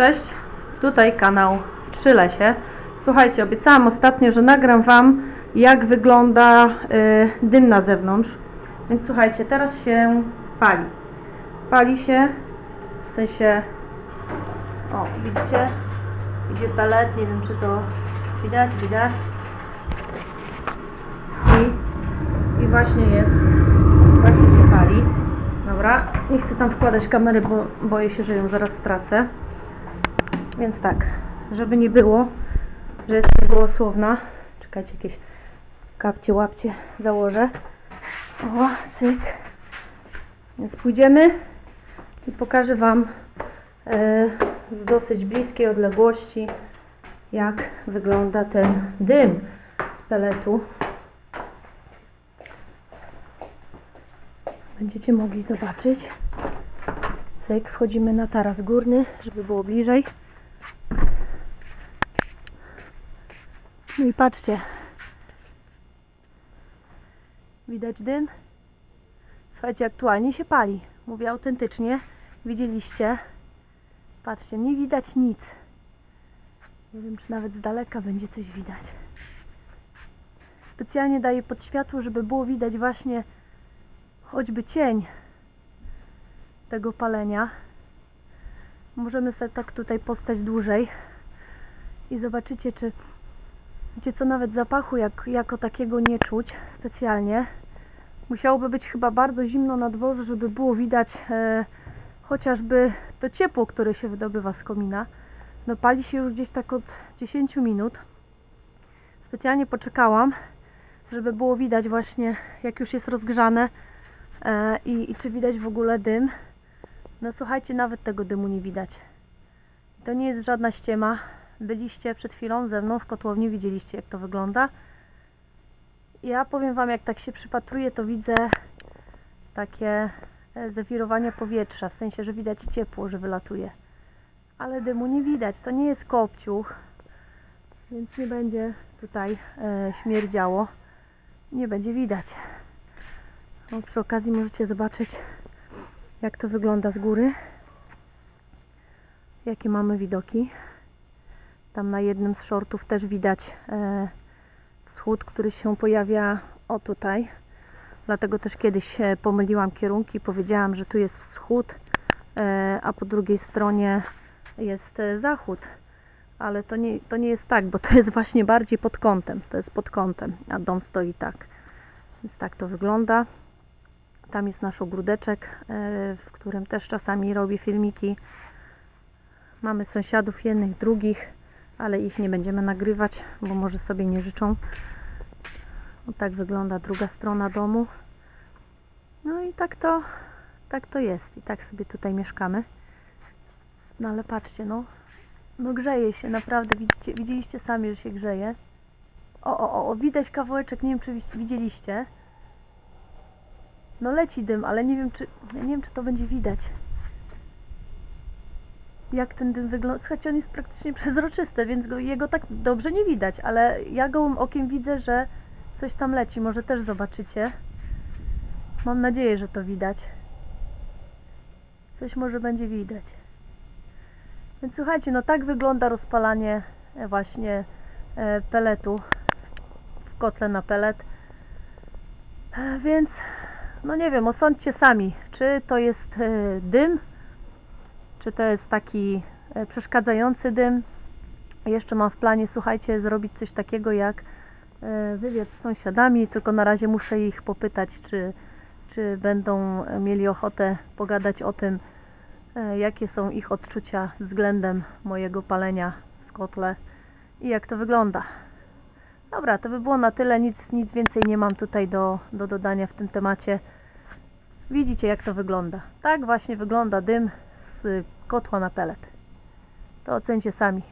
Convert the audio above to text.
Cześć, tutaj kanał Trzylesie. Słuchajcie, obiecałam ostatnio, że nagram Wam jak wygląda y, dym na zewnątrz. Więc słuchajcie, teraz się pali. Pali się, w sensie, o widzicie, idzie pelet, nie wiem czy to widać, widać. I, i właśnie jest, właśnie się pali. Dobra, nie chcę tam wkładać kamery, bo boję się, że ją zaraz stracę. Więc tak, żeby nie było, że jestem gołosłowna. Czekajcie, jakieś kapcie, łapcie założę. O, cyk. Więc pójdziemy i pokażę Wam e, z dosyć bliskiej odległości, jak wygląda ten dym z peletu. Będziecie mogli zobaczyć. Cyk, wchodzimy na taras górny, żeby było bliżej. No i patrzcie. Widać dym? Słuchajcie, aktualnie się pali. Mówię autentycznie. Widzieliście? Patrzcie, nie widać nic. Nie wiem, czy nawet z daleka będzie coś widać. Specjalnie daję pod światło, żeby było widać właśnie choćby cień tego palenia. Możemy sobie tak tutaj postać dłużej i zobaczycie, czy wiecie co, nawet zapachu jak, jako takiego nie czuć specjalnie. Musiałoby być chyba bardzo zimno na dworze, żeby było widać e, chociażby to ciepło, które się wydobywa z komina. No pali się już gdzieś tak od 10 minut. Specjalnie poczekałam, żeby było widać właśnie, jak już jest rozgrzane, E, i, I czy widać w ogóle dym? No słuchajcie, nawet tego dymu nie widać. To nie jest żadna ściema. Byliście przed chwilą ze mną w kotłowni, widzieliście jak to wygląda. Ja powiem Wam, jak tak się przypatruję, to widzę takie e, zawirowanie powietrza, w sensie, że widać ciepło, że wylatuje. Ale dymu nie widać, to nie jest kopciuch, więc nie będzie tutaj e, śmierdziało. Nie będzie widać. No, przy okazji możecie zobaczyć, jak to wygląda z góry. Jakie mamy widoki. Tam na jednym z shortów też widać e, wschód, który się pojawia o tutaj. Dlatego też kiedyś pomyliłam kierunki powiedziałam, że tu jest wschód, e, a po drugiej stronie jest e, zachód. Ale to nie, to nie jest tak, bo to jest właśnie bardziej pod kątem. To jest pod kątem, a dom stoi tak. Więc tak to wygląda. Tam jest nasz ogródeczek, w którym też czasami robię filmiki. Mamy sąsiadów jednych, drugich, ale ich nie będziemy nagrywać, bo może sobie nie życzą. O tak wygląda druga strona domu. No i tak to, tak to jest. I tak sobie tutaj mieszkamy. No ale patrzcie, no, no grzeje się, naprawdę. Widzicie, widzieliście sami, że się grzeje. O, o, o, widać kawałeczek, nie wiem czy widzieliście. No leci dym, ale nie wiem czy nie wiem czy to będzie widać. Jak ten dym wygląda. Słuchajcie, on jest praktycznie przezroczysty, więc go, jego tak dobrze nie widać, ale ja gołym okiem widzę, że coś tam leci. Może też zobaczycie. Mam nadzieję, że to widać. Coś może będzie widać. Więc słuchajcie, no tak wygląda rozpalanie e, właśnie e, peletu w kotle na pelet. E, Więc no nie wiem, osądźcie sami, czy to jest dym, czy to jest taki e, przeszkadzający dym. Jeszcze mam w planie, słuchajcie, zrobić coś takiego jak e, wywiad z sąsiadami, tylko na razie muszę ich popytać, czy, czy będą mieli ochotę pogadać o tym, e, jakie są ich odczucia względem mojego palenia w kotle i jak to wygląda. Dobra, to by było na tyle, nic, nic więcej nie mam tutaj do, do dodania w tym temacie. Widzicie jak to wygląda. Tak właśnie wygląda dym kotła na pelet. To ocencie sami.